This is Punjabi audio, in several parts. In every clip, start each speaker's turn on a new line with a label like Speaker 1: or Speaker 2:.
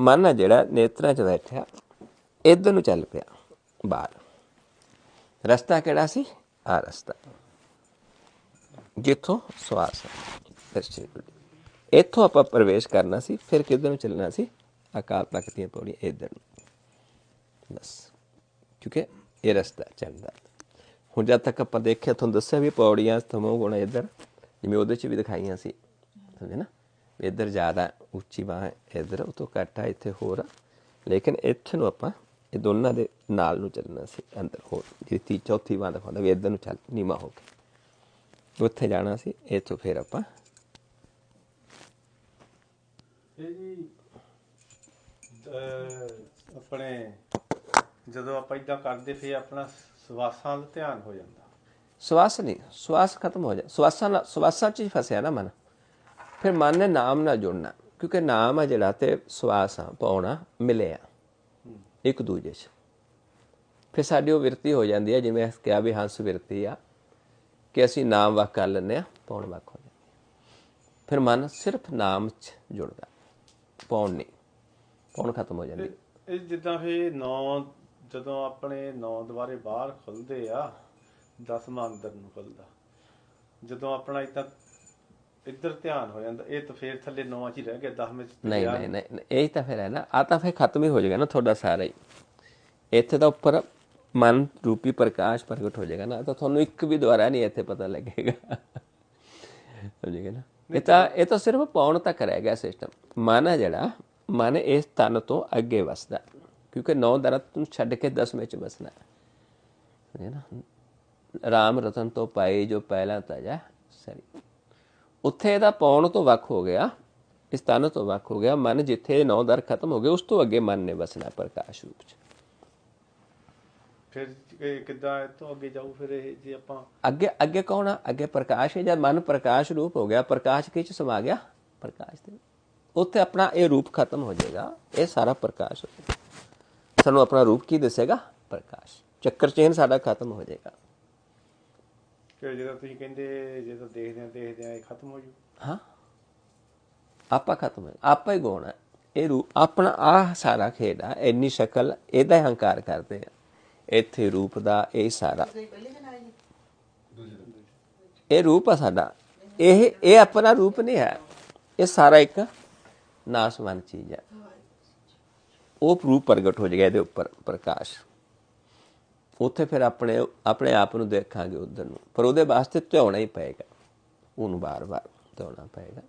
Speaker 1: ਮਨ ਆ ਜਿਹੜਾ ਨੇਤਰਾਂ 'ਚ ਬੈਠਿਆ, ਇਧਰ ਨੂੰ ਚੱਲ ਪਿਆ, ਬਾਹਰ। ਰਸਤਾ ਕਿਹੜਾ ਸੀ? ਆ ਰਸਤਾ। ਜਿੱਥੋਂ ਸਵਾਸ ਹੈ। ਦਰਸ਼ਨ ਇੱਥੋਂ ਆਪਾਂ ਪ੍ਰਵੇਸ਼ ਕਰਨਾ ਸੀ, ਫਿਰ ਕਿੱਧਰ ਨੂੰ ਚੱਲਣਾ ਸੀ? ਅਕਾਲ ਤਖਤ ਦੀਆਂ ਪੌੜੀਆਂ ਇਧਰ ਨੂੰ। ਬਸ। ਕਿਉਂਕਿ ਇਹ ਰਸਤਾ ਚੱਲਦਾ ਹੁਣ ਜਦ ਤੱਕ ਆਪਾਂ ਦੇਖਿਆ, ਤੁਹਾਨੂੰ ਦੱਸਿਆ ਵੀ ਪੌੜੀਆਂ ਤਮੋ ਗੁਣਾ ਇਧਰ, ਜਿਵੇਂ ਉਹਦੇ ਚ ਵੀ ਦਿਖਾਈਆਂ ਸੀ। ਸਮਝੇ ਨਾ? ਇੱਧਰ ਜ਼ਿਆਦਾ ਉੱਚੀ ਬਾਹ ਹੈ ਇਧਰ ਉਹ ਤੋਂ ਘੱਟ ਹੈ ਇੱਥੇ ਹੋਰ ਆ। ਲੇਕਿਨ ਇੱਥੇ ਨੂੰ ਆਪਾਂ ਇਹ ਦੋਨਾਂ ਦੇ ਨਾਲ ਨੂੰ ਚੱਲਣਾ ਸੀ ਅੰਦਰ ਹੋਰ। ਜਿਹੜੀ ਤੀ ਚੌਥੀ ਬਾਹ ਦਿਖਾਉਂਦਾ ਵੀ ਇੱਧਰ ਨੂੰ ਚੱਲ ਨੀਮਾ ਹੋ ਕੇ। ਉੱਥੇ ਜਾਣਾ ਸੀ ਇੱਥੋਂ ਫਿਰ ਆਪਾਂ
Speaker 2: ਇਹ ਜੀ ਅਹ ਆਪਣੇ ਜਦੋਂ ਆਪਾਂ ਇਦਾਂ ਕਰਦੇ ਫੇ ਆਪਣਾ ਸਵਾਸਾਂ ਵੱਲ ਧਿਆਨ ਹੋ ਜਾਂਦਾ।
Speaker 1: ਸਵਾਸ ਨਹੀਂ ਸਵਾਸ ਖਤਮ ਹੋ ਜਾ ਸਵਾਸਾਂ ਸਵਾਸਾਂ 'ਚ ਹੀ ਫਸਿਆ ਨਾ ਮਨ। ਫਿਰ ਮਨ ਨੇ ਨਾਮ ਨਾਲ ਜੁੜਨਾ, ਕਿਉਂਕਿ ਨਾਮ ਆ ਜਿਹੜਾ ਤੇ ਸਵਾਸ ਆ, ਪਾਉਣਾ, ਮਿਲਿਆ, ਇੱਕ ਦੂਜੇ 'ਚ। ਫਿਰ ਸਾਡੀ ਉਹ ਵਿਰਤੀ ਹੋ ਜਾਂਦੀ ਹੈ ਜਿਵੇਂ ਕਿਹਾ ਵੀ ਹੰਸ ਵਿਰਤੀ ਆ, ਕਿ ਅਸੀਂ ਨਾਮ ਵਾਕ ਕਰ ਲੈਂਦੇ ਆ, ਪਾਉਣ ਵਾਕ ਹੋ ਜਾਂਦੀ ਫਿਰ ਮਨ ਸਿਰਫ ਨਾਮ 'ਚ ਜੁੜਦਾ, ਪਾਉਣ ਨਹੀਂ, ਪਾਉਣ ਖਤਮ ਹੋ ਜਾਂਦੀ।
Speaker 2: ਇਹ- ਇਹ ਜਿੱਦਾਂ ਫੇ ਨੌ, ਜਦੋਂ ਆਪਣੇ ਨੌ ਦੁਆਰੇ ਬਾਹਰ ਖੁੱਲਦੇ ਆ, ਦਸਵਾਂ ਅੰਦਰ ਨੂੰ ਖੁੱਲਦਾ। ਜਦੋਂ ਆਪਣਾ ਇਦਾਂ ਇੱਧਰ ਧਿਆਨ ਹੋ ਜਾਂਦਾ ਇਹ ਤਾਂ ਫੇਰ ਥੱਲੇ ਨੌਵਾਂ ਚ ਹੀ ਰਹਿ ਗਿਆ 10ਵੇਂ ਚ
Speaker 1: ਨਹੀਂ ਨਹੀਂ ਨਹੀਂ ਇਹੀ ਤਾਂ ਫਿਰ ਹੈ ਨਾ ਆ ਤਾਂ ਫਿਰ ਖਤਮ ਹੀ ਹੋ ਜਾਏਗਾ ਨਾ ਤੁਹਾਡਾ ਸਾਰਾ ਹੀ। ਇੱਥੇ ਤਾਂ ਉੱਪਰ ਮਨ ਰੂਪੀ ਪ੍ਰਕਾਸ਼ ਪ੍ਰਗਟ ਹੋ ਜਾਏਗਾ ਨਾ ਤਾਂ ਤੁਹਾਨੂੰ ਇੱਕ ਵੀ ਦੁਆਰਾ ਨਹੀਂ ਇੱਥੇ ਪਤਾ ਲੱਗੇਗਾ। ਸਮਝੇਗਾ ਨਾ? ਇਹ ਤਾਂ ਇਹ ਤਾਂ ਸਿਰਫ ਪਾਉਣ ਤੱਕ ਰਹਿ ਗਿਆ ਸਿਸਟਮ ਮਨ ਹੈ ਜਿਹੜਾ ਮਨ ਇਸ ਤਨ ਤੋਂ ਅੱਗੇ ਵਸਦਾ ਕਿਉਂਕਿ ਨੌ ਦਰਤ ਨੂੰ ਛੱਡ ਕੇ ਦਸਵੇਂ ਚ ਵਸਣਾ। ਸਮਝੇ ਨਾ? ਰਾਮ ਰਤਨ ਤੋਂ ਪਾਏ ਜੋ ਪਹਿਲਾ ਤਜਾ ਸਰੀ ਉੱਥੇ ਇਹਦਾ ਪਾਉਣ ਤੋਂ ਵੱਖ ਹੋ ਗਿਆ ਇਸ ਤਨ ਤੋਂ ਵੱਖ ਹੋ ਗਿਆ ਮਨ ਜਿੱਥੇ ਨੌ ਦਰ ਖਤਮ ਹੋ ਗਏ ਉਸ ਤੋਂ ਅੱਗੇ ਮਨ ਨੇ ਵਸਣਾ ਪ੍ਰਕਾਸ਼ ਰੂਪ ਚ।
Speaker 2: ਫਿਰ ਕਿੱਦਾਂ ਇਹ ਤੋਂ ਅੱਗੇ ਜਾਊ ਫਿਰ ਇਹ ਜੇ ਆਪਾਂ
Speaker 1: ਅੱਗੇ ਅੱਗੇ ਕੌਣ ਆ? ਅੱਗੇ ਪ੍ਰਕਾਸ਼ ਹੈ ਜਦ ਮਨ ਪ੍ਰਕਾਸ਼ ਰੂਪ ਹੋ ਗਿਆ? ਪ੍ਰਕਾਸ਼ ਕਿਹ ਚ ਸਮਾ ਗਿਆ? ਪ੍ਰਕਾਸ਼ ਦੇ। ਉੱਥੇ ਆਪਣਾ ਇਹ ਰੂਪ ਖਤਮ ਹੋ ਜਾਏਗਾ ਇਹ ਸਾਰਾ ਪ੍ਰਕਾਸ਼ ਹੋ ਜਾਏਗਾ। ਸਾਨੂੰ ਆਪਣਾ ਰੂਪ ਕੀ ਦਿਸੇਗਾ? ਪ੍ਰਕਾਸ਼। ਚੱਕਰ ਚੇਨ ਸਾਡਾ ਖਤਮ ਹੋ ਜਾਏਗਾ।
Speaker 2: ਕਿ ਜਦੋਂ ਤੁਸੀਂ ਕਹਿੰਦੇ, ਜਦੋਂ ਦੇਖਦੇ ਆ ਦੇਖਦੇ ਆ, ਇਹ ਖਤਮ ਹੋ ਜੂ।
Speaker 1: ਹਾਂ। ਆਪਾ ਖਤਮ ਹੈ ਆਪਾ ਹੀ ਗੌਣ ਹੈ ਇਹ ਰੂਪ, ਆਪਣਾ ਆ ਸਾਰਾ ਖੇਡ ਆ, ਇੰਨੀ ਸ਼ਕਲ, ਇਹਦਾ ਹੰਕਾਰ ਕਰਦੇ ਆ। ਇੱਥੇ ਰੂਪ ਦਾ ਇਹ ਸਾਰਾ। ਇਹ ਰੂਪ ਆ ਸਾਡਾ। ਇਹ ਇਹ ਆਪਣਾ ਰੂਪ ਨਹੀਂ ਹੈ। ਇਹ ਸਾਰਾ ਇੱਕ ਨਾਸਵਾਨ ਚੀਜ਼ ਹੈ। ਉਹ ਰੂਪ ਪ੍ਰਗਟ ਹੋ ਜਾਏਗਾ ਇਹਦੇ ਉੱਪਰ, ਪ੍ਰਕਾਸ਼। ਉੱਥੇ ਫਿਰ ਆਪਣੇ ਆਪਣੇ ਆਪ ਨੂੰ ਦੇਖਾਂਗੇ ਉਧਰ ਨੂੰ। ਪਰ ਉਹਦੇ ਵਾਸਤੇ ਧਿਆਉਣਾ ਹੀ ਪਏਗਾ। ਉਹਨੂੰ ਬਾਰ-ਬਾਰ ਧਿਆਉਣਾ ਪਏਗਾ।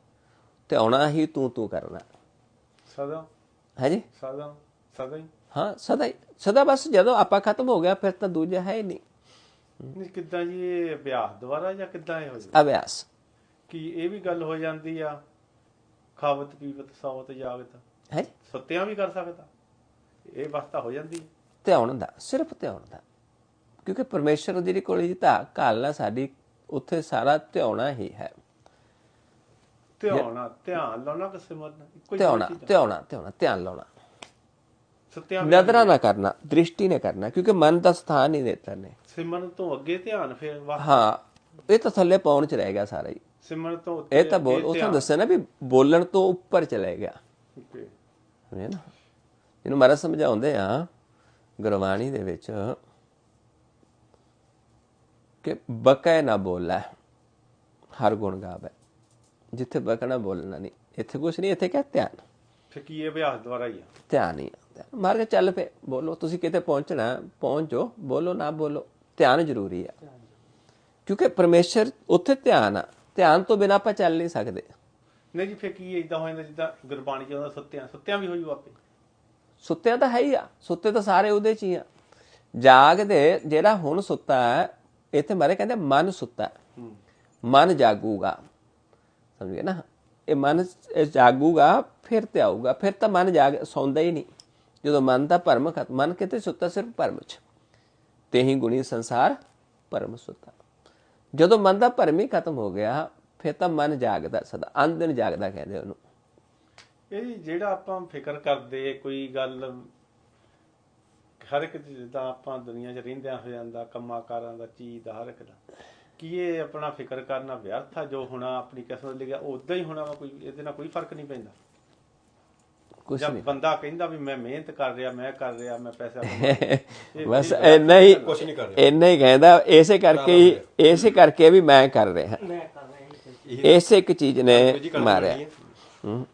Speaker 1: ਧਿਆਉਣਾ ਹੀ ਤੂੰ ਤੂੰ ਕਰਨਾ।
Speaker 2: ਸਦਾ? ਸਦਾ? ਸਦਾ ਹੀ?
Speaker 1: ਹਾਂ ਸਦਾ ਹੀ। ਸਦਾ ਬਸ ਜਦੋਂ ਆਪਾ ਖਤਮ ਹੋ ਗਿਆ ਫਿਰ ਤਾਂ ਦੂਜਾ ਹੈ ਹੀ ਨਹੀਂ।
Speaker 2: ਨਹੀਂ ਕਿੱਦਾਂ ਜੀ ਇਹ ਅਭਿਆਸ ਦੁਆਰਾ ਜਾਂ ਕਿੱਦਾਂ ਇਹ ਹੋ ਜਾਂਦਾ?
Speaker 1: ਅਭਿਆਸ।
Speaker 2: ਕੀ ਇਹ ਵੀ ਗੱਲ ਹੋ ਜਾਂਦੀ ਆ? ਖਾਵਤ ਪੀਵਤ ਸਾਵਤ ਜਾਗਤ।
Speaker 1: ਹੈ
Speaker 2: ਸੁੱਤਿਆਂ ਵੀ ਕਰ ਸਕਦਾ। ਇਹ ਅਵਸਥਾ ਹੋ ਜਾਂਦੀ।
Speaker 1: ਧਿਆਉਣ ਦਾ ਸਿਰਫ ਧਿਆਉਣ ਦਾ। ਕਿਉਂਕਿ ਪਰਮੇਸ਼ਰ ਦੀ ਜਿਹੜੀ ਕੋਲ ਜੀ ਤਾਂ ਕਾਲਨਾ ਸਾਡੀ ਉੱਥੇ ਸਾਰਾ ਧਿਆਉਣਾ ਹੀ ਹੈ।
Speaker 2: ਧਿਆਉਣਾ ਧਿਆਨ ਲਾਉਣਾ ਕਿ ਸਿਮਰਨਾ ਇੱਕੋ ਹੀ
Speaker 1: ਧਿਆਉਣਾ। ਧਿਆਉਣਾ ਧਿਆਉਣਾ ਧਿਆਨ ਲਾਉਣਾ। ਨਜ਼ਰਾਂ ਨਾ ਕਰਨਾ ਦ੍ਰਿਸ਼ਟੀ ਨੇ ਕਰਨਾ ਕਿਉਂਕਿ ਮਨ ਦਾ ਸਥਾਨ ਹੀ ਨੇਤਰ ਨੇ।
Speaker 2: ਸਿਮਰਨ ਤੋਂ ਅੱਗੇ ਧਿਆਨ ਫਿਰ ਵਾ
Speaker 1: ਹਾਂ। ਇਹ ਤਾਂ ਥੱਲੇ ਪਾਉਣ ਚ ਰਹਿ ਗਿਆ ਸਾਰਾ ਹੀ।
Speaker 2: ਸਿਮਰਨ ਤੋਂ ਉੱਤੇ
Speaker 1: ਇਹ ਤਾਂ ਬੋਲ
Speaker 2: ਧਿਆਨ।
Speaker 1: ਦੱਸਿਆ ਨਾ ਵੀ ਬੋਲਣ ਤੋਂ ਉੱਪਰ ਚਲੇ ਗਿਆ।
Speaker 2: Okay.
Speaker 1: ਸਮਝੇ ਨਾ? ਇਹਨੂੰ ਮਹਾਰਾਜ ਸਮਝਾਉਂਦੇ ਆ ਗੁਰਬਾਣੀ ਦੇ ਵਿੱਚ ਕਿ ਬਕੈ ਨਾ ਬੋਲੇ ਹਰ ਗੁਣ ਗਾਵੇ। ਜਿੱਥੇ ਬਕਣਾ ਬੋਲਣਾ ਨਹੀਂ ਇੱਥੇ ਕੁਛ ਨਹੀਂ ਇੱਥੇ ਕਿਆ ਧਿਆਨ?
Speaker 2: ਇਹ ਅਭਿਆਸ ਦੁਆਰਾ ਹੀ ਆ?
Speaker 1: ਧਿਆਨ ਹੀ ਆ ਮਾਰ ਕੇ ਚੱਲ ਪਏ ਬੋਲੋ ਤੁਸੀਂ ਕਿਤੇ ਪਹੁੰਚਣਾ ਪਹੁੰਚ ਬੋਲੋ ਨਾ ਬੋਲੋ ਧਿਆਨ ਜ਼ਰੂਰੀ ਆ। ਕਿਉਂਕਿ ਪਰਮੇਸ਼ਰ ਉੱਥੇ ਧਿਆਨ ਆ ਧਿਆਨ ਤੋਂ ਬਿਨਾਂ ਆਪਾਂ ਚੱਲ ਨਹੀਂ ਸਕਦੇ।
Speaker 2: ਨਹੀਂ ਜੀ ਫਿਰ ਕੀ ਇਦਾਂ ਹੋ ਜਾਂਦਾ ਜਿੱਦਾਂ ਗੁਰਬਾਣੀ ਚ ਆਉਂਦਾ ਸੁੱਤਿਆਂ ਸੁੱਤਿਆਂ ਵੀ ਹੋ ਜੂ ਆਪੇ
Speaker 1: ਸੁੱਤਿਆ ਤਾਂ ਹੈ ਹੀ ਆ ਸੁੱਤੇ ਤਾਂ ਸਾਰੇ ਉਹਦੇ ਚ ਹੀ ਆ। ਜਾਗਦੇ ਜਿਹੜਾ ਹੁਣ ਸੁੱਤਾ ਹੈ ਇੱਥੇ ਮਾਰੇ ਕਹਿੰਦੇ ਮਨ ਸੁੱਤਾ ਮਨ ਜਾਗੂਗਾ। ਸਮਝ ਗਏ ਨਾ? ਇਹ ਮਨ ਜਾਗੂਗਾ, ਫਿਰ ਤੇ ਆਊਗਾ। ਫਿਰ ਤਾਂ ਮਨ ਜਾਗ ਸੌਂਦਾ ਹੀ ਨਹੀਂ। ਜਦੋਂ ਮਨ ਦਾ ਭਰਮ ਖਤਮ ਮਨ ਕਿਤੇ ਸੁੱਤਾ, ਸਿਰਫ ਭਰਮ ਚ। ਤੇਹੀ ਗੁਣੀ ਸੰਸਾਰ ਭਰਮ ਸੁੱਤਾ। ਜਦੋਂ ਮਨ ਦਾ ਭਰਮ ਹੀ ਖਤਮ ਹੋ ਗਿਆ, ਫਿਰ ਤਾਂ ਮਨ ਜਾਗਦਾ ਸਦਾ। ਅੰਦਨ ਜਾਗਦਾ ਕਹਿੰਦੇ ਉਹਨੂੰ।
Speaker 2: ਇਹ ਜਿਹੜਾ ਆਪਾਂ ਫਿਕਰ ਕਰਦੇ, ਕੋਈ ਗੱਲ ਹਰ ਇੱਕ ਜਿੱਦਾਂ ਆਪਾਂ ਦੁਨੀਆ 'ਚ ਰਹਿੰਦਿਆਂ ਹੋ ਜਾਂਦਾ ਕੰਮਾਂ ਕਾਰਾਂ ਦਾ ਚੀਜ਼ ਦਾ ਹਰ ਇੱਕ ਦਾ। ਕੀ ਇਹ ਆਪਣਾ ਫਿਕਰ ਕਰਨਾ ਵਿਅਰਥ ਆ ਜੋ ਹੋਣਾ ਆਪਣੀ ਕਿਸਮਤ ਲਿਖਿਆ ਉਦਾਂ ਹੀ ਹੋਣਾ ਵਾ ਕੋਈ ਇਹਦੇ ਨਾਲ ਕੋਈ ਫ਼ਰਕ ਨਹੀਂ ਪੈਂਦਾ।
Speaker 1: ਕੁਛ
Speaker 2: ਜਾਂ
Speaker 1: ਨਹੀਂ।
Speaker 2: ਬੰਦਾ ਕਹਿੰਦਾ ਵੀ ਮੈਂ ਮਿਹਨਤ ਕਰ ਰਿਹਾ ਮੈਂ ਕਰ ਰਿਹਾ ਮੈਂ ਪੈਸਾ
Speaker 1: ਬਸ ਇੰਨਾ ਹੀ
Speaker 3: ਕੁਛ ਨਹੀਂ ਕਰ ਰਿਹਾ।
Speaker 1: ਇੰਨਾ ਹੀ ਕਹਿੰਦਾ ਇਸੇ ਕਰਕੇ ਹੀ ਇਸੇ ਕਰਕੇ ਵੀ ਮੈਂ ਕਰ ਰਿਹਾ। ਇਸੇ ਇੱਕ ਚੀਜ਼ ਨੇ ਮਾਰਿਆ।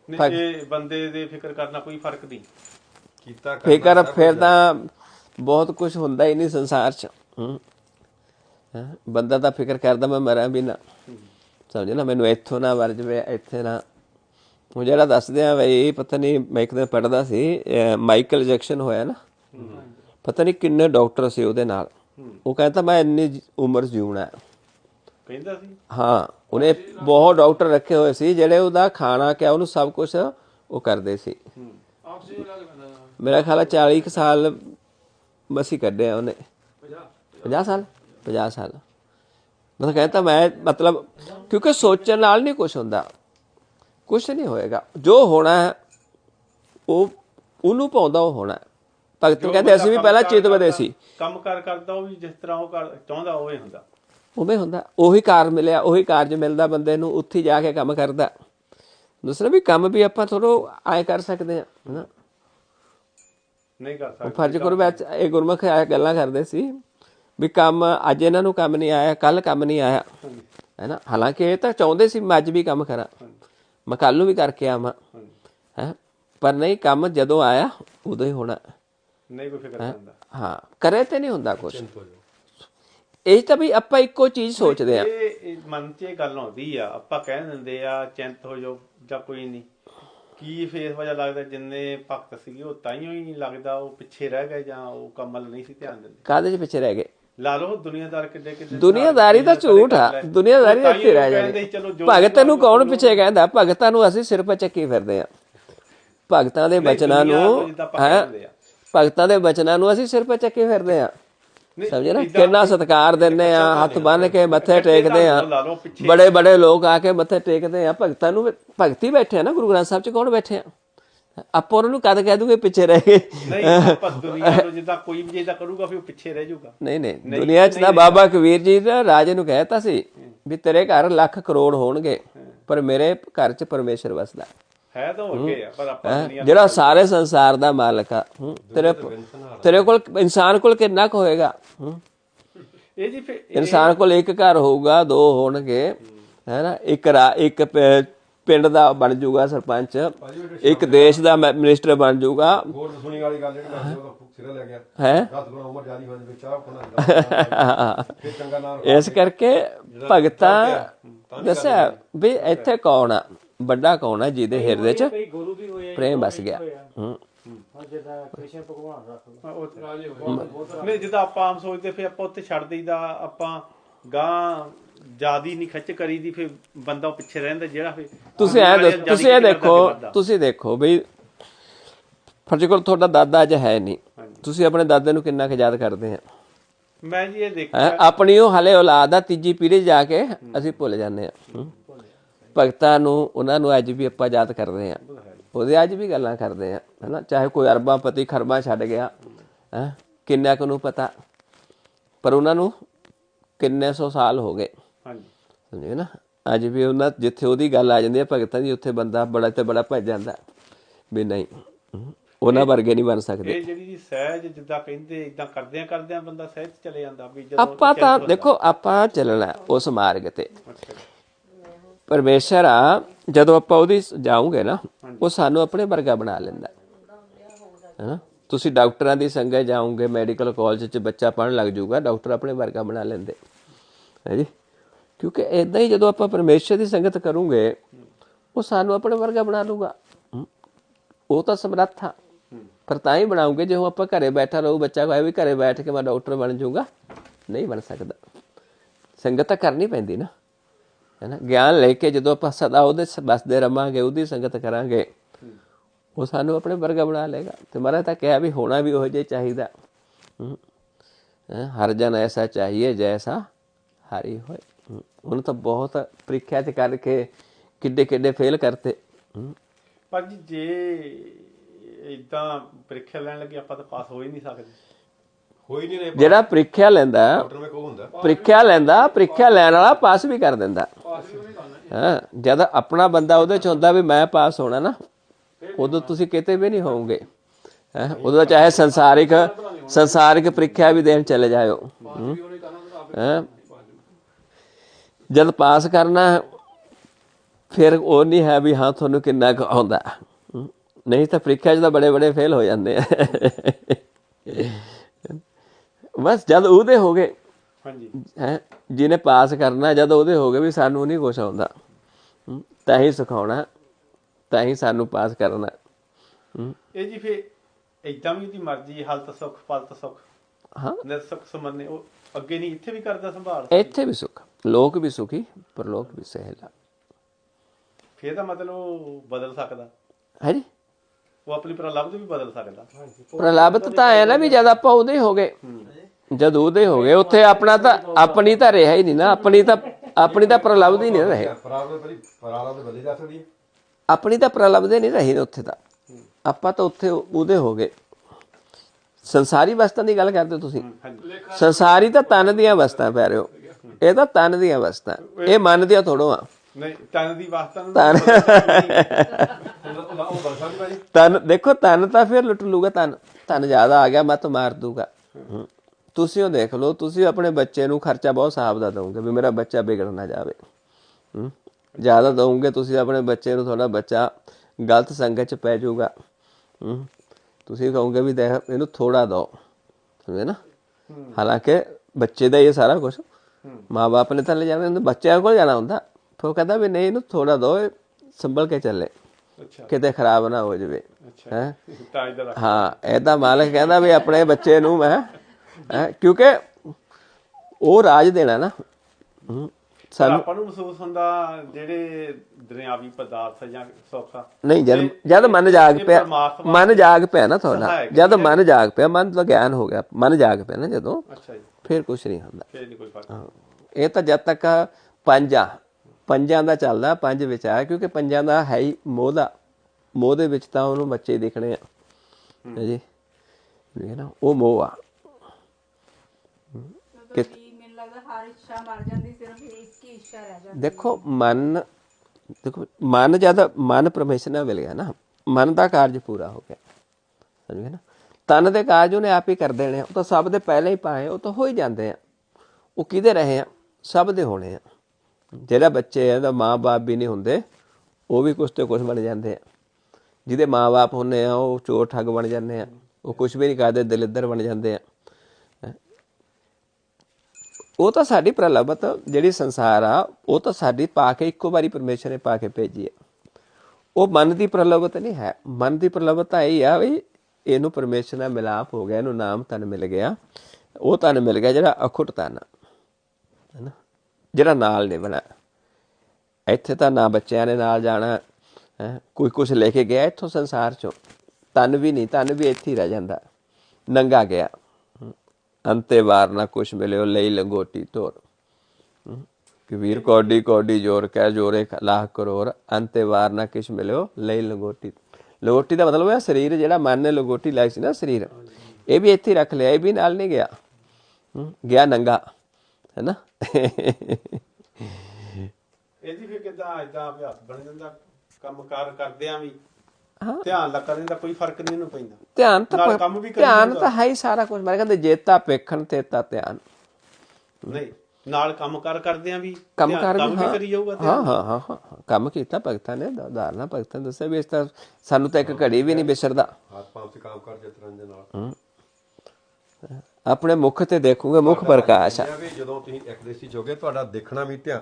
Speaker 2: ਨਹੀਂ ਇਹ ਬੰਦੇ ਦੇ ਫਿਕਰ ਕਰਨਾ ਕੋਈ ਫ਼ਰਕ ਨਹੀਂ।
Speaker 3: ਕੀਤਾ ਕਰਨਾ
Speaker 1: ਫਿਕਰ ਫਿਰ ਤਾਂ ਬਹੁਤ ਕੁਝ ਹੁੰਦਾ ਹੀ ਨਹੀਂ ਸੰਸਾਰ 'ਚ? ਬੰਦਾ ਤਾਂ ਫਿਕਰ ਕਰਦਾ ਮੈਂ ਮਰਾਂ ਵੀ ਨਾ। ਸਮਝ ਨਾ ਮੈਨੂੰ ਇੱਥੋਂ ਨਾ ਵਰ ਜਵੇ ਇੱਥੇ ਨਾ। ਉਹ ਜਿਹੜਾ ਦੱਸਦੇ ਆ ਬਈ ਪਤਾ ਨਹੀਂ ਮੈਂ ਇੱਕ ਦਿਨ ਪੜਦਾ ਸੀ ਮਾਈਕਲ ਜੈਕਸਨ ਹੋਇਆ ਨਾ। ਪਤਾ ਨਹੀਂ ਕਿੰਨੇ ਡਾਕਟਰ ਸੀ ਉਹਦੇ ਨਾਲ। ਉਹ ਕਹਿੰਦਾ ਮੈਂ ਇੰਨੀ ਉਮਰ ਜਿਉਣਾ ਹੈ।
Speaker 2: ਕਹਿੰਦਾ ਸੀ?
Speaker 1: ਹਾਂ ਉਹਨੇ ਬਹੁਤ ਡਾਕਟਰ ਰੱਖੇ ਹੋਏ ਸੀ ਜਿਹੜੇ ਉਹਦਾ ਖਾਣਾ ਕਿਆ ਉਹਨੂੰ ਸਭ ਕੁਝ ਉਹ ਕਰਦੇ ਸੀ। ਮੇਰਾ ਖਿਆਲ ਹੈ 40 ਕੁ ਸਾਲ ਮਸੀ ਕੱਢਿਆ ਉਹਨੇ 50 ਸਾਲ 50 ਸਾਲ ਮੈਂ ਕਹਿੰਦਾ ਮੈਂ ਮਤਲਬ ਕਿਉਂਕਿ ਸੋਚਣ ਨਾਲ ਨਹੀਂ ਕੁਝ ਹੁੰਦਾ ਕੁਝ ਨਹੀਂ ਹੋਏਗਾ ਜੋ ਹੋਣਾ ਹੈ ਉਹ ਉਹਨੂੰ ਪਾਉਂਦਾ ਉਹ ਹੋਣਾ। ਭਗਤ ਕਹਿੰਦੇ ਅਸੀਂ ਵੀ ਪਹਿਲਾਂ
Speaker 2: ਕਾਰ
Speaker 1: ਚਿਤਵਦੇ ਸੀ
Speaker 2: ਕੰਮ ਕਾਰ ਕਰਦਾ ਉਹ ਵੀ ਜਿਸ ਤਰ੍ਹਾਂ ਉਹ ਚਾਹੁੰਦਾ ਉਹ ਹੀ ਹੁੰਦਾ
Speaker 1: ਉਵੇਂ ਹੁੰਦਾ ਉਹੀ ਕਾਰ ਮਿਲਿਆ ਉਹੀ ਕਾਰਜ ਮਿਲਦਾ ਬੰਦੇ ਨੂੰ ਉੱਥੇ ਜਾ ਕੇ ਕੰਮ ਕਰਦਾ ਦੂਸਰਾ ਵੀ ਕੰਮ ਵੀ ਆਪਾਂ ਥੋੜੋ ਆਏ ਕਰ ਸਕਦੇ ਆ ਹਨਾ
Speaker 2: ਨਹੀਂ ਕਰ ਸਕਦਾ
Speaker 1: ਫਰਜ਼ ਕਰੋ ਵਿੱਚ ਇਹ ਗੁਰਮੁਖ ਆ ਗੱਲਾਂ ਕਰਦੇ ਸੀ ਵੀ ਕੰਮ ਅੱਜ ਇਹਨਾਂ ਨੂੰ ਕੰਮ ਨਹੀਂ ਆਇਆ ਕੱਲ ਕੰਮ ਨਹੀਂ ਆਇਆ। ਹੈਨਾ? ਹਾਲਾਂਕਿ ਇਹ ਤਾਂ ਚਾਹੁੰਦੇ ਸੀ ਮੈਂ ਅੱਜ ਵੀ ਕੰਮ ਕਰਾਂ। ਮੈਂ ਕੱਲ ਨੂੰ ਵੀ ਕਰਕੇ ਆਵਾਂ। ਹੈ? ਪਰ ਨਹੀਂ ਕੰਮ ਜਦੋਂ ਆਇਆ ਉਦੋਂ ਹੀ ਹੋਣਾ।
Speaker 2: ਨਹੀਂ ਕੋਈ ਫਿਕਰ ਕਰਦਾ
Speaker 1: ਹਾਂ ਕਰੇ ਤੇ ਨਹੀਂ ਹੁੰਦਾ ਕੁਝ
Speaker 3: ਹੋ।
Speaker 1: ਇਹ ਤਾਂ ਵੀ ਆਪਾਂ ਇੱਕੋ ਚੀਜ਼ ਸੋਚਦੇ ਆ
Speaker 2: ਇਹ ਇਹ ਮਨ 'ਚ ਇਹ ਗੱਲ ਆਉਂਦੀ ਆ ਆਪਾਂ ਕਹਿ ਦਿੰਦੇ ਆ ਚਿੰਤ ਹੋ ਜਾਓ ਜਾਂ ਕੋਈ ਨਹੀਂ। ਕੀ ਫੇਸ ਵਜ੍ਹਾ ਲੱਗਦਾ ਜਿੰਨੇ ਭਗਤ ਸੀਗੇ ਉਹ ਤਾਈਓ ਹੀ ਨਹੀਂ ਲੱਗਦਾ ਉਹ ਪਿੱਛੇ ਰਹਿ ਗਏ ਜਾਂ ਉਹ ਕੰਮ ਵੱਲ ਨਹੀਂ ਸੀ ਧਿਆਨ ਦਿੰਦੇ?
Speaker 1: ਕਾਹਦੇ 'ਚ ਪਿੱਛੇ ਰਹਿ ਗਏ?
Speaker 2: ਲਾ ਲਓ ਦੁਨੀਆਦਾਰ ਕਿੱਡੇ ਕਿੱਡੇ
Speaker 1: ਦੁਨੀਆਦਾਰੀ ਤਾਂ ਝੂਠ ਆ। ਦੁਨੀਆਦਾਰੀ ਇੱਥੇ ਰਹਿ ਜਾਂਦੀ ਭਗਤ ਨੂੰ ਕੌਣ ਪਿੱਛੇ ਕਹਿੰਦਾ? ਭਗਤਾਂ ਨੂੰ ਅਸੀਂ ਸਿਰ 'ਤੇ ਚੱਕੀ ਫਿਰਦੇ ਆ ਭਗਤਾਂ ਦੇ ਬਚਨਾਂ ਨੂੰ ਹੈ। ਭਗਤਾਂ ਦੇ ਬਚਨਾਂ ਨੂੰ ਅਸੀਂ ਸਿਰ 'ਤੇ ਚੱਕੀ ਫਿਰਦੇ ਆ ਸਮਝੇ ਨਾ? ਕਿੰਨਾ ਸਤਿਕਾਰ ਦਿੰਦੇ ਆ ਹੱਥ ਬੰਨ ਕੇ ਮੱਥੇ ਟੇਕਦੇ ਆ। ਬੜੇ ਬੜੇ ਲੋਕ ਆ ਕੇ ਮੱਥੇ ਟੇਕਦੇ ਆ। ਭਗਤਾਂ ਨੂੰ ਭਗਤੀ ਬੈਠੇ ਆ ਨਾ ਗੁਰੂ ਗ੍ਰੰਥ ਸਾਹਿਬ 'ਚ ਕੌਣ ਬੈਠੇ ਆ? ਆਪਾਂ ਉਹਨਾਂ ਨੂੰ ਕਦ ਕਹਿ ਦੂਗੇ ਪਿੱਛੇ ਰਹਿ ਗਏ
Speaker 2: ਨਹੀਂ ਆਪਾਂ ਦੁਨੀਆ ਤੋਂ ਜਿੱਦਾਂ ਕੋਈ ਵੀ ਜਿੱਦਾਂ ਕਰੂਗਾ ਫਿਰ ਉਹ ਪਿੱਛੇ ਰਹਿ ਜਾਊਗਾ।
Speaker 1: ਨਹੀਂ ਨਹੀਂ ਦੁਨੀਆ 'ਚ ਤਾਂ ਬਾਬਾ ਕਬੀਰ ਜੀ ਦਾ ਰਾਜੇ ਨੂੰ ਕਹਿਤਾ ਸੀ ਵੀ ਤੇਰੇ ਘਰ ਲੱਖ ਕਰੋੜ ਹੋਣਗੇ ਪਰ ਮੇਰੇ ਘਰ 'ਚ ਪਰਮੇਸ਼ਰ ਵਸਦਾ।
Speaker 2: ਹੈ ਤਾਂ ਹੋ। ਗਏ ਆ ਪਰ ਆਪਾਂ
Speaker 1: ਹੈਂ?
Speaker 2: ਦੁਨੀਆ
Speaker 1: ਜਿਹੜਾ ਸਾਰੇ ਸੰਸਾਰ ਦਾ ਮਾਲਕ ਆ ਹੂੰ, ਤੇਰੇ ਤੇਰੇ ਕੋਲ ਇਨਸਾਨ ਕੋਲ ਕਿੰਨਾ ਕੁ ਹੋਏਗਾ ਹੂੰ?
Speaker 2: ਇਹ ਜੀ ਫਿਰ
Speaker 1: ਇਨਸਾਨ ਕੋਲ ਇੱਕ ਘਰ ਹੋਊਗਾ ਦੋ ਹੋਣਗੇ ਇੱਕ ਰਾ- ਇੱਕ ਪ- ਪਿੰਡ ਦਾ ਬਣ ਜਾਊਗਾ ਸਰਪੰਚ ਇੱਕ ਦੇਸ਼ ਦਾ ਮਿਨਿਸਟਰ ਬਣ ਜਾਊਗਾ
Speaker 3: ਹੋਰ ਸੁਣੀ ਵਾਲੀ ਗੱਲ ਜਿਹੜੀ ਮੈਂ ਉਹਦਾ ਸਿਰਾ ਲੈ ਗਿਆ।
Speaker 1: ਹੈ?
Speaker 3: ਰਾਤ ਬਣਾ ਉਮਰ ਜਾਰੀ ਹੋ ਜਾਵੇ ਚਾਹ ਕੋਣਾ ਫਿਰ ਚੰਗਾ ਨਾਮ
Speaker 1: ਇਸ ਕਰਕੇ ਭਗਤਾਂ ਦੱਸਿਆ ਵੀ ਇੱਥੇ ਕੌਣ ਆ? ਵੱਡਾ ਕੌਣ ਆ ਜਿਹਦੇ ਹਿਰਦੇ 'ਚ ਪ੍ਰੇਮ ਵਸ ਗਿਆ। ਹੂੰ।
Speaker 4: ਹਾਂ ਜਿੱਦਾਂ ਕ੍ਰਿਸ਼ਨ ਭਗਵਾਨ ਰੱਖ
Speaker 2: ਨਹੀਂ ਜਿੱਦਾਂ ਆਪਾਂ ਆਮ ਸੋਚਦੇ ਫਿਰ ਆਪਾਂ ਉੱਥੇ ਛੱਡ ਦਈਦਾ ਆਪਾਂ ਗਾਂ ਜਿਆਦੀ ਨਹੀਂ ਖਿੱਚ ਕਰੀਦੀ ਫਿਰ ਬੰਦਾ ਪਿੱਛੇ ਰਹਿੰਦਾ ਜਿਹੜਾ ਫਿਰ
Speaker 1: ਤੁਸੀਂ ਦੇਖੋ ਤੁਸੀਂ ਇਹ ਦੇਖੋ। ਤੁਸੀਂ ਦੇਖੋ ਬਈ ਫਰਜ਼ ਕੋਲ ਤੁਹਾਡਾ ਦਾਦਾ ਅਜ ਹੈ ਨਹੀਂ। ਤੁਸੀਂ ਆਪਣੇ ਦਾਦੇ ਨੂੰ ਕਿੰਨਾ ਕੁ ਯਾਦ ਕਰਦੇ ਆ?
Speaker 2: ਮੈਂ ਜੀ ਇਹ ਦੇਖਿਆ।
Speaker 1: ਹੈਂ? ਆਪਣੀ ਉਹ ਹਲੇ ਔਲਾਦ ਆ ਤੀਜੀ ਪੀੜ੍ਹੀ ਜਾ ਕੇ ਅਸੀਂ ਭੁੱਲ ਜਾਂਦੇ ਆ। ਹੂੰ। ਭਗਤਾਂ ਨੂੰ ਉਹਨਾਂ ਨੂੰ ਅੱਜ ਵੀ ਆਪਾਂ ਯਾਦ ਕਰਦੇ ਆ ਉਹਦੇ ਅੱਜ ਵੀ ਗੱਲਾਂ ਕਰਦੇ ਆ ਹਨਾ? ਚਾਹੇ ਕੋਈ ਅਰਬਾਂ ਪਤੀ ਖਰਬਾਂ ਛੱਡ ਗਿਆ ਹੈ? ਕਿੰਨਾ ਕੁ ਨੂੰ ਪਤਾ? ਪਰ ਉਹਨਾਂ ਨੂੰ ਕਿੰਨੇ ਸੌ ਸਾਲ ਹੋ ਗਏ।
Speaker 2: ਹਾਂਜੀ।
Speaker 1: ਸਮਝੇ ਨਾ? ਅੱਜ ਵੀ ਉਹਨਾਂ ਜਿੱਥੇ ਉਹਦੀ ਗੱਲ ਆ ਜਾਂਦੀ ਹੈ ਭਗਤਾਂ ਦੀ ਉੱਥੇ ਬੰਦਾ ਬੜਾ ਤੇ ਬੜਾ ਭੱਜ ਜਾਂਦਾ ਵੀ ਨਹੀਂ। ਉਹਨਾਂ ਵਰਗੇ ਨਹੀਂ ਬਣ ਸਕਦੇ।
Speaker 2: ਇਹ ਜਿਹੜੀ ਜੀ ਸਹਿਜ ਜਿੱਦਾਂ ਕਹਿੰਦੇ ਇਦਾਂ ਕਰਦਿਆਂ ਕਰਦਿਆਂ ਬੰਦਾ ਸਹਿਜ ਚਲੇ ਜਾਂਦਾ ਵੀ ਜਦੋਂ
Speaker 1: ਆਪਾਂ ਤਾਂ ਦੇਖੋ ਆਪਾਂ ਚੱਲਣਾ ਉਸ ਮਾਰਗ ਤੇ। ਪਰਮੇਸ਼ਰ ਆ ਜਦੋਂ ਆਪਾਂ ਉਹਦੀ ਜਾਉਂਗੇ ਨਾ ਉਹ ਸਾਨੂੰ ਆਪਣੇ ਵਰਗਾ ਬਣਾ ਲੈਂਦਾ। ਹੈਨਾ? ਤੁਸੀਂ ਡਾਕਟਰਾਂ ਦੀ ਸੰਗਤ ਜਾਓਗੇ ਮੈਡੀਕਲ ਕਾਲਜ 'ਚ ਬੱਚਾ ਪੜਨ ਲੱਗ ਜਾਊਗਾ ਡਾਕਟਰ ਆਪਣੇ ਵਰਗਾ ਬਣਾ ਲੈਂਦੇ। ਹੈ ਜੀ? ਕਿਉਂਕਿ ਇਦਾਂ ਹੀ ਜਦੋਂ ਆਪਾਂ ਪਰਮੇਸ਼ਰ ਦੀ ਸੰਗਤ ਕਰੂਗੇ ਉਹ ਸਾਨੂੰ ਆਪਣੇ ਵਰਗਾ ਬਣਾ ਲੂਗਾ। ਉਹ ਤਾਂ ਸਮਰੱਥ ਆ। ਪਰ ਤਾਂ ਹੀ ਬਣਾਉਂਗੇ ਜੇ ਉਹ ਆਪਾਂ ਘਰੇ ਬੈਠਾ ਰਹੂ ਬੱਚਾ ਕਹੇ ਵੀ ਘਰੇ ਬੈਠ ਕੇ ਮੈਂ ਡਾਕਟਰ ਬਣ ਜਾਊਗਾ। ਨਹੀਂ ਬਣ ਸਕਦਾ। ਸੰਗਤ ਤਾਂ ਕਰਨੀ ਪੈਂਦੀ ਨਾ। ਹੈਨਾ ਗਿਆਨ ਲੈ ਕੇ ਜਦੋਂ ਆਪਾਂ ਸਦਾ ਉਹਦੇ ਬਸਦੇ ਰਵਾਂਗੇ ਉਹਦੀ ਸੰਗਤ ਕਰਾਂਗੇ ਉਹ ਸਾਨੂੰ ਆਪਣੇ ਵਰਗਾ ਬਣਾ ਲੇਗਾ ਤੇ ਮਹਾਰਾਜ ਤਾਂ ਕਿਹਾ ਵੀ ਹੋਣਾ ਵੀ ਉਹ ਜਿਹਾ ਚਾਹੀਦਾ। ਹੈਂ, ਹਰ ਜਨ ਐਸਾ ਚਾਹੀਏ ਜੈਸਾ ਹਰੀ ਹੋਏ। ਉਹਨੂੰ ਤਾਂ ਬਹੁਤ ਪ੍ਰੀਖਿਆ ਚ ਕਰਕੇ ਕਿੱਡੇ ਕਿੱਡੇ ਫੇਲ ਕਰਤੇ।
Speaker 2: ਪਰ ਜੀ ਜੇ ਇਦਾਂ ਪ੍ਰੀਖਿਆ ਲੈਣ ਲੱਗੇ ਆਪਾਂ ਤਾਂ ਪਾਸ ਹੋ ਹੀ ਨਹੀਂ ਸਕਦੇ।
Speaker 3: ਹੋਈ ਨਹੀਂ
Speaker 1: ਜਿਹੜਾ ਪ੍ਰੀਖਿਆ ਲੈਂਦਾ
Speaker 3: ਡਾਕਟਰ ਮੇ ਕੋ ਹੁੰਦਾ।
Speaker 1: ਪ੍ਰੀਖਿਆ ਲੈਂਦਾ ਪ੍ਰੀਖਿਆ ਲੈਣ ਵਾਲਾ ਪਾਸ ਵੀ ਕਰ ਦਿੰਦਾ। ਹਾਂ, ਜਦ ਆਪਣਾ ਬੰਦਾ ਉਹਦੇ ਚ ਹੁੰਦਾ ਵੀ ਮੈਂ ਪਾਸ ਹੋਣਾ ਨਾ, ਉਦੋਂ ਤੁਸੀਂ ਕਿਤੇ ਵੀ ਨਹੀਂ ਹੋਵੋਗੇ। ਹੈ, ਉਦੋਂ ਚਾਹੇ ਸੰਸਾਰਿਕ ਸੰਸਾਰਿਕ ਪ੍ਰੀਖਿਆ ਵੀ ਦੇਣ ਚਲੇ ਜਾਇਓ। ਹੈ ਜਦ ਪਾਸ ਕਰਨਾ, ਫਿਰ ਉਹ ਨਹੀਂ ਹੈ ਵੀ ਹਾਂ, ਤੁਹਾਨੂੰ ਕਿੰਨਾ ਕੁ ਆਉਂਦਾ। ਨਹੀਂ ਤਾਂ ਪ੍ਰੀਖਿਆ 'ਚ ਤਾਂ ਬੜੇ ਬੜੇ ਫੇਲ ਹੋ ਜਾਂਦੇ ਆ। ਬਸ ਜਦ ਉਹਦੇ ਹੋ ਗਏ
Speaker 2: ਹਾਂਜੀ।
Speaker 1: ਹੈ? ਜਿਹਨੇ ਪਾਸ ਕਰਨਾ ਜਦ ਉਹਦੇ ਹੋ ਗਏ ਵੀ ਸਾਨੂੰ ਨਹੀਂ ਕੁਛ ਆਉਂਦਾ। ਤਾਂ ਹੀ ਸਿਖਾਉਣਾ ਤਾਂ ਹੀ ਸਾਨੂੰ ਪਾਸ ਕਰਨਾ।
Speaker 2: ਇਹ ਜੀ ਫੇ ਇਦਾਂ ਵੀ ਦੀ ਮਰਜ਼ੀ ਹਾਲਤ ਸੁਖ ਫਲਤ ਸੁਖ।
Speaker 1: ਹਾਂ।
Speaker 2: ਨਿਰਸੁਖ ਸਮੰਨੇ ਉਹ ਅੱਗੇ ਨਹੀਂ ਇੱਥੇ ਵੀ ਕਰਦਾ ਸੰਭਾਲ।
Speaker 1: ਇੱਥੇ ਵੀ ਸੁਖ ਲੋਕ ਵੀ ਸੁਖੀ ਪਰਲੋਕ ਵੀ ਸਹਿਲਾ
Speaker 2: ਫੇਰ ਦਾ ਮਤਲਬ ਉਹ ਬਦਲ ਸਕਦਾ।
Speaker 1: ਹੈ ਜੀ?
Speaker 2: ਉਹ ਆਪਣੀ ਪ੍ਰਲਬਧ ਵੀ ਬਦਲ ਸਕਦਾ।
Speaker 1: ਪ੍ਰਲਾਭਤ ਤਾਂ ਹੈ ਨਾ ਵੀ ਜਦ ਆਪਾਂ ਉਹਦੇ ਹੋ ਗਏ। ਜਦ ਉਹਦੇ ਹੋ ਗਏ ਉੱਥੇ ਆਪਣਾ ਤਾਂ ਆਪਣੀ ਤਾਂ ਰਿਹਾ ਹੀ ਨਹੀਂ ਨਾ ਆਪਣੀ ਤਾਂ ਆਪਣੀ ਤਾਂ ਪ੍ਰਲਬਧ ਹੀ ਨਹੀਂ ਰਹੇ। ਆਪਣੀ ਤਾਂ ਪ੍ਰਲਬਧ ਨਹੀਂ ਰਹੀ ਉੱਥੇ ਤਾਂ। ਆਪਾਂ ਤਾਂ ਉੱਥੇ ਉਹਦੇ ਹੋ ਗਏ। ਸੰਸਾਰੀ ਵਸਤਾਂ ਦੀ ਗੱਲ ਕਰਦੇ ਤੁਸੀਂ? ਸੰਸਾਰੀ ਤਾਂ ਤਨ ਦੀਆਂ ਵਸਤਾਂ ਪੈ ਰਹੇ ਹੋ। ਇਹ ਤਾਂ ਤਨ ਦੀਆਂ ਵਸਤਾਂ। ਇਹ ਮਨ ਦੀਆਂ ਥੋੜੋ ਆ।
Speaker 2: ਨਹੀਂ ਤਨ ਦੀ ਵਾਸਤਾ
Speaker 1: ਦੇਖੋ ਤਨ ਤਾਂ ਫਿਰ ਲੁੱਟ ਲੂਗਾ ਤਨ। ਤਨ ਜ਼ਿਆਦਾ ਆ ਗਿਆ ਮਤ ਮਾਰ ਦੂਗਾ। ਤੁਸੀਂ ਉਹ ਦੇਖ ਲਓ ਤੁਸੀਂ ਆਪਣੇ ਬੱਚੇ ਨੂੰ ਖਰਚਾ ਬਹੁਤ ਹਿਸਾਬ ਦਾ ਦਓਗੇ ਵੀ ਮੇਰਾ ਬੱਚਾ ਵਿਗੜ ਨਾ ਜਾਵੇ। ਜ਼ਿਆਦਾ ਦਓਗੇ ਤੁਸੀਂ ਆਪਣੇ ਬੱਚੇ ਨੂੰ ਤੁਹਾਡਾ ਬੱਚਾ ਗਲਤ ਸੰਗਤ ਚ ਪੈ ਜਾਊਗਾ। ਤੁਸੀਂ ਕਹੋਗੇ ਵੀ ਦੇਖ ਇਹਨੂੰ ਥੋੜਾ ਦਿਓ ਸਮਝੇ ਨਾ? ਹਾਲਾਂਕਿ ਬੱਚੇ ਦਾ ਇਹ ਸਾਰਾ ਕੁਝ ਮਾਪੇ ਨੇ ਤਾਂ ਲੈ ਜਾਣਾ ਹੁੰਦਾ ਬੱਚਿਆਂ ਕੋਲ ਜਾਣਾ ਹੁੰਦਾ। ਫਿਰ ਉਹ ਕਹਿੰਦਾ ਵੀ ਨਹੀਂ ਇਹਨੂੰ ਥੋੜਾ ਦਿਓ ਸੰਭਲ ਕੇ ਚੱਲੇ। ਕਿਤੇ ਖਰਾਬ ਨਾ ਹੋ ਜਾਵੇ। ਹੈ? ਹਾਂ ਇਹ ਤਾਂ ਮਾਲਕ ਕਹਿੰਦਾ ਵੀ ਆਪਣੇ ਬੱਚੇ ਨੂੰ ਮੈਂ ਕਿਉਂਕਿ ਉਹ ਰਾਜ ਦੇਣਾ ਨਾ। ਸਾਨੂੰ
Speaker 2: ਆਪਾਂ ਨੂੰ ਮਹਿਸੂਸ ਹੁੰਦਾ ਜਿਹੜੇ ਦੁਨਿਆਵੀ ਪਦਾਰਥ ਜਾਂ ਸੌਖਾ
Speaker 1: ਨਹੀਂ ਜਦ ਜਦ ਮਨ ਜਾਗ ਪਿਆ ਮਨ ਜਾਗ ਪਿਆ ਨਾ ਤੁਹਾਡਾ। ਜਦ ਮਨ ਜਾਗ ਪਿਆ ਮਨ ਦਾ ਗਿਆਨ ਹੋ ਗਿਆ। ਮਨ ਜਾਗ ਪਿਆ ਨਾ ਜਦੋਂ।
Speaker 2: ਅੱਛਾ ਜੀ।
Speaker 1: ਫਿਰ ਕੁਝ ਨਹੀਂ ਹੁੰਦਾ।
Speaker 2: ਫੇਰ ਨਹੀਂ ਕੋਈ ਫ਼ਰਕ।
Speaker 1: ਹਾਂ। ਇਹ ਤਾਂ ਜਦ ਤੱਕ ਪੰਜਾਂ ਪੰਜਾਂ ਦਾ ਚੱਲਦਾ ਪੰਜ ਵਿਚਾਰ ਕਿਉਂਕਿ ਪੰਜਾਂ ਦਾ ਹੈ ਹੀ ਮੋਹ ਦਾ। ਮੋਹ ਦੇ ਵਿੱਚ ਤਾਂ ਉਹਨੂੰ ਬੱਚੇ ਦਿਖਣੇ ਆ। ਜੀ। ਨਾ ਉਹ ਮੋਹ ਆ।
Speaker 5: ਕਿ ਮੈਨੂੰ ਲੱਗਦਾ ਹਰ ਇੱਛਾ ਮਰ ਜਾਂਦੀ ਸਿਰਫ ਇੱਕ ਹੀ ਇੱਛਾ ਰਹਿ ਜਾਂਦੀ
Speaker 1: ਦੇਖੋ ਮਨ ਦੇਖੋ ਮਨ ਜਦ ਮਨ ਪਰਮੇਸ਼ਰ ਨਾਲ ਮਿਲ ਗਿਆ ਨਾ। ਮਨ ਦਾ ਕਾਰਜ ਪੂਰਾ ਹੋ ਗਿਆ। ਸਮਝ ਗਏ ਨਾ? ਤਨ ਦੇ ਕਾਰਜ ਉਹਨੇ ਆਪ ਹੀ ਕਰ ਦੇਣੇ ਉਹ ਤਾਂ ਸਭ ਦੇ ਪਹਿਲੇ ਹੀ ਪਾਏ ਉਹ ਤਾਂ ਹੋ ਹੀ ਜਾਂਦੇ ਆ। ਉਹ ਕਿਹਦੇ ਰਹੇ ਆ? ਸਭ ਦੇ ਹੋਣੇ ਆ। ਜਿਹੜਾ ਬੱਚੇ ਆ ਦਾ ਮਾਂ-ਬਾਪ ਵੀ ਨਹੀਂ ਹੁੰਦੇ ਉਹ ਵੀ ਕੁਛ ਤੇ ਕੁਛ ਬਣ ਜਾਂਦੇ ਆ। ਜਿਹਦੇ ਮਾਂ-ਬਾਪ ਹੁੰਦੇ ਆ ਉਹ ਚੋਰ ਠੱਗ ਬਣ ਜਾਂਦੇ ਆ। ਉਹ ਕੁਛ ਵੀ ਨਹੀਂ ਕਰਦੇ ਦਲਿੱਦਰ ਬਣ ਜਾਂਦੇ ਆ। ਉਹ ਤਾਂ ਸਾਡੀ ਪ੍ਰਲਬਤ ਜਿਹੜੀ ਸੰਸਾਰ ਆ, ਉਹ ਤਾਂ ਸਾਡੀ ਪਾ ਕੇ ਇੱਕੋ ਵਾਰੀ ਪਰਮੇਸ਼ਰ ਨੇ ਪਾ ਕੇ ਭੇਜੀ ਹੈ ਉਹ ਮਨ ਦੀ ਪ੍ਰਲਬਤ ਨਹੀਂ ਹੈ। ਮਨ ਦੀ ਪ੍ਰਲਬਤ ਤਾਂ ਇਹ ਆ ਵੀ ਇਹਨੂੰ ਪਰਮੇਸ਼ਰ ਨਾਲ ਮਿਲਾਪ ਹੋ ਗਿਆ, ਇਹਨੂੰ ਨਾਮ ਤਨ ਮਿਲ ਗਿਆ। ਉਹ ਤਨ ਮਿਲ ਗਿਆ ਜਿਹੜਾ ਅਖੁੱਟ ਤਨ ਆ ਹੈਨਾ ਜਿਹੜਾ ਨਾਲ ਨੇ ਬਣਾ ਇੱਥੇ ਤਾਂ ਨਾ ਬੱਚਿਆਂ ਨੇ ਨਾਲ ਜਾਣਾ ਕੋਈ ਕੁਝ ਲੈ ਕੇ ਗਿਆ ਇੱਥੋਂ ਸੰਸਾਰ ਚੋਂ। ਤਨ ਵੀ ਨਹੀਂ ਤਨ ਵੀ ਇੱਥੇ ਰਹਿ ਜਾਂਦਾ। ਨੰਗਾ ਗਿਆ। ਅੰਤੇ ਵਾਰ ਨਾ ਕੁਛ ਮਿਲਿਓ, ਲਈ ਲੰਗੋਟੀ ਕਿ ਵੀਰ ਕੋਡੀ ਕੋਡੀ ਜੋਰ ਕਹਿ, ਜੋਰੇ ਲਾਖ ਕਰੋੜ ਅੰਤੇ ਵਾਰ ਨਾ ਕਿਛ ਮਿਲਿਓ, ਲਈ ਲੰਗੋਟੀ। ਲੰਗੋਟੀ ਦਾ ਮਤਲਬ ਹੈ ਸਰੀਰ ਜਿਹੜਾ ਮਨ ਨੇ ਲੰਗੋਟੀ ਲਾਈ ਸੀ ਨਾ ਸਰੀਰ, ਇਹ ਵੀ ਇੱਥੇ ਰੱਖ ਲਿਆ, ਇਹ ਵੀ ਨਾਲ ਨਹੀਂ ਗਿਆ। ਗਿਆ ਨੰਗਾ ਹੈ ਨਾ
Speaker 2: ਇਹਦੀ ਫਿਰ ਕਿਦਾਂ ਇਦਾਂ ਅਭਿਆਸ ਬਣ ਜਾਂਦਾ? ਕੰਮਕਾਰ ਕਰਦਿਆਂ ਵੀ।
Speaker 1: ਹਾਂ।
Speaker 2: ਧਿਆਨ ਲਾ ਕਰਨ ਦਾ ਕੋਈ ਫ਼ਰਕ ਨਹੀਂ ਉਹਨੂੰ ਪੈਂਦਾ।
Speaker 1: ਧਿਆਨ ਤਾਂ
Speaker 2: ਨਾਲ ਕੰਮ ਵੀ ਕਰੀ
Speaker 1: ਧਿਆਨ। ਤਾਂ। ਹੈ ਹੀ ਸਾਰਾ ਕੁਝ ਮੈਂ ਕਹਿੰਦੇ ਜੇਤਾ ਪੇਖਣ ਤੇਤਾ ਧਿਆਨ।
Speaker 2: ਨਹੀਂ ਨਾਲ ਵੀ
Speaker 1: ਕੰਮ ਕਰ
Speaker 2: ਕੰਮ
Speaker 1: ਵੀ
Speaker 2: ਵੀ
Speaker 1: ਹਾਂ।
Speaker 2: ਕਰੀ ਜਾਊਗਾ
Speaker 1: ਹਾਂ। ਹਾਂ ਹਾਂ ਹਾਂ, ਕੰਮ ਕੀਤਾ ਭਗਤਾਂ ਨੇ ਦਾ- ਧਾਰਨਾ ਭਗਤਾਂ ਦੱਸਿਆ ਵੀ ਇਸ ਤਾਂ ਸਾਨੂੰ ਤਾਂ ਇੱਕ ਘੜੀ ਵੀ ਨਹੀਂ ਵਿਸਰਦਾ।
Speaker 3: ਹੱਥ ਪਾਂਪ ਸੇ ਕੰਮ ਕਰ ਜਿਤ ਰੰਜਨ ਨਾਲ।
Speaker 1: ਆਪਣੇ ਮੁਖ ਤੇ ਦੇਖੂਗੇ ਮੁਖ ਪ੍ਰਕਾਸ਼ ਆ।
Speaker 3: ਆ ਜਦੋਂ ਤੁਸੀਂ ਇੱਕ ਦੇਸੀ ਜੋਗੇ ਤੁਹਾਡਾ ਦੇਖਣਾ ਵੀ ਧਿਆਨ।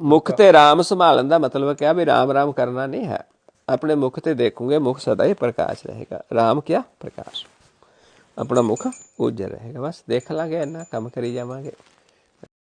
Speaker 1: ਮੁਖ ਤੇ ਰਾਮ ਸੰਭਾਲਣ ਦਾ ਮਤਲਬ ਕਿਹਾ ਵੀ ਰਾਮ ਰਾਮ ਕਰਨਾ ਨਹੀਂ ਹੈ। ਆਪਣੇ ਮੁਖ ਤੇ ਦੇਖੂਗੇ, ਮੁਖ ਸਦਾ ਹੀ ਪ੍ਰਕਾਸ਼ ਰਹੇਗਾ। ਰਾਮ ਕਿਆ? ਪ੍ਰਕਾਸ਼। ਆਪਣਾ ਮੁਖ ਉਜਲ ਰਹੇਗਾ। ਬਸ ਦੇਖ ਲਾਂਗੇ, ਇੰਨਾ ਕੰਮ ਕਰੀ ਜਾਵਾਂਗੇ।